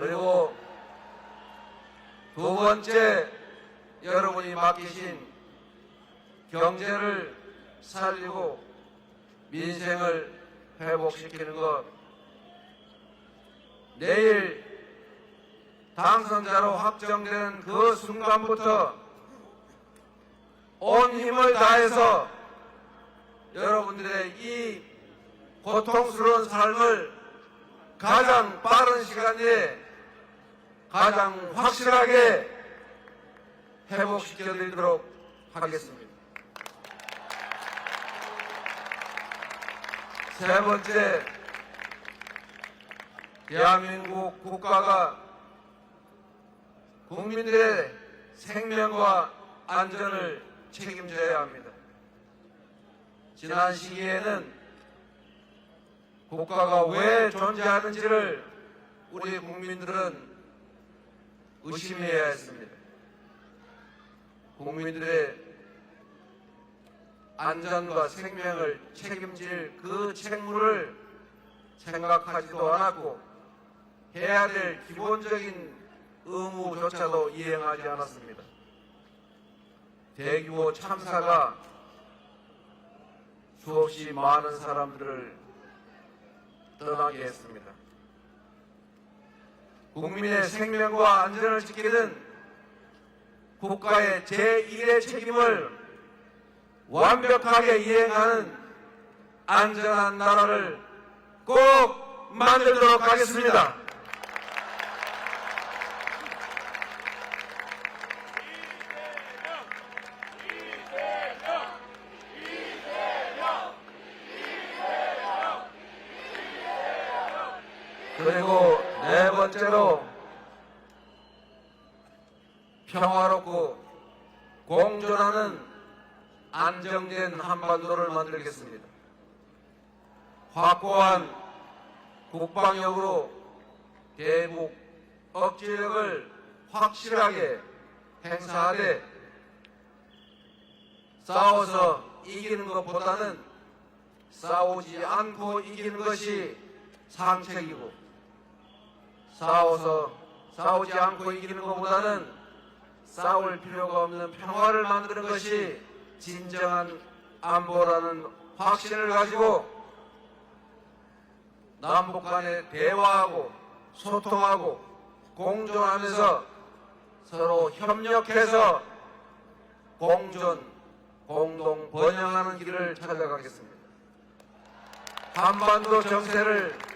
그리고 두 번째 여러분이 맡기신 경제를 살리고 민생을 회복시키는 것. 내일 당선자로 확정되는 그 순간부터 온 힘을 다해서 여러분들의 이 고통스러운 삶을 가장 빠른 시간 내에 가장 확실하게 회복시켜 드리도록 하겠습니다. 세 번째, 대한민국 국가가 국민들의 생명과 안전을 책임져야 합니다. 지난 시기에는 국가가 왜 존재하는지를 우리 국민들은 의심해야 했습니다. 국민들의 안전과 생명을 책임질 그 책무를 생각하지도 않았고 해야 될 기본적인 의무조차도 이행하지 않았습니다. 대규모 참사가 수없이 많은 사람들을 떠나게 했습니다. 국민의 생명과 안전을 지키는 국가의 제1의 책임을 완벽하게 이행하는 안전한 나라를 꼭 만들도록 하겠습니다. 그리고 네 번째로 평화롭고 공존하는 안정된 한반도를 만들겠습니다. 확고한 국방력으로 대북 억제력을 확실하게 행사하되 싸워서 이기는 것보다는 싸우지 않고 이기는 것이 상책이고 싸워서 싸우지 않고 이기는 것보다는 싸울 필요가 없는 평화를 만드는 것이 진정한 안보라는 확신을 가지고 남북 간에 대화하고 소통하고 공존하면서 서로 협력해서 공존, 공동 번영하는 길을 찾아가겠습니다. 한반도 정세를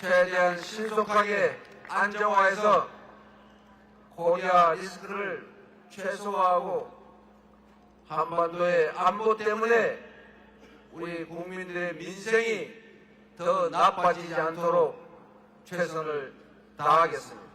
최대한 신속하게 안정화해서 코리아 리스크를 최소화하고 한반도의 안보 때문에 우리 국민들의 민생이 더 나빠지지 않도록 최선을 다하겠습니다.